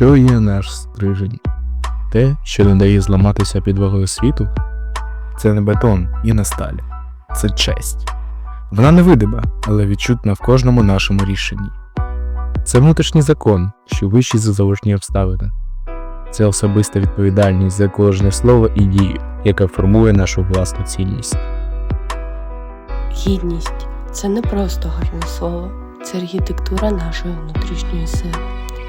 Що є наш стрижень? Те, що не дає зламатися під вагою світу, це не бетон і не сталь, це честь. Вона невидима, але відчутна в кожному нашому рішенні. Це внутрішній закон, що вищий за заложні обставини. Це особиста відповідальність за кожне слово і дію, яка формує нашу власну цінність. Гідність це не просто гарне слово, це архітектура нашої внутрішньої сили.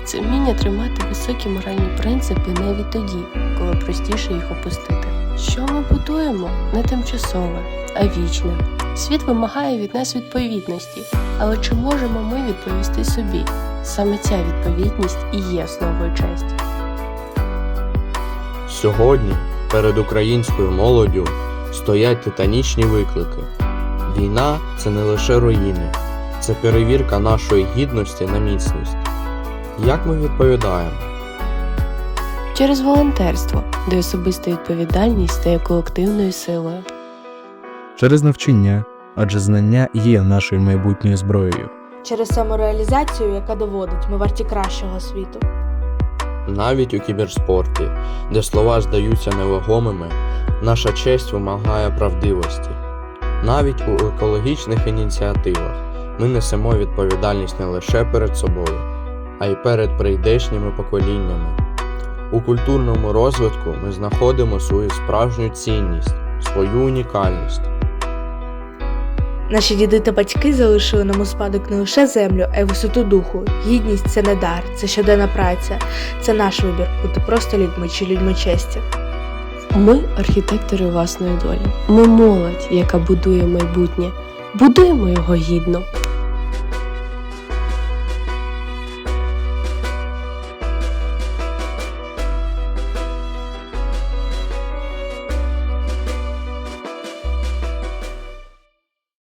Це вміння тримати високі моральні принципи навіть тоді, коли простіше їх опустити. Що будуємо не тимчасове, а вічне. Світ вимагає від нас відповідності, але чи можемо ми відповісти собі? Саме ця відповідність і є основою честі. Сьогодні перед українською молоддю стоять титанічні виклики. Війна це не лише руїни, це перевірка нашої гідності на міцність. Як ми відповідаємо? Через волонтерство, де особиста відповідальність стає колективною силою. Через навчання, адже знання є нашою майбутньою зброєю. через самореалізацію, яка доводить, ми варті кращого світу. Навіть у кіберспорті, де слова здаються невагомими, наша честь вимагає правдивості. Навіть у екологічних ініціативах ми несемо відповідальність не лише перед собою, а й перед прийдешніми поколіннями. У культурному розвитку ми знаходимо свою справжню цінність, свою унікальність. Наші діди та батьки залишили нам у спадок не лише землю, а й висоту духу. Гідність це не дар, це щоденна праця. Це наш вибір бути просто людьми чи людьми честі. Ми архітектори власної долі. Ми молодь, яка будує майбутнє. Будуємо його гідно.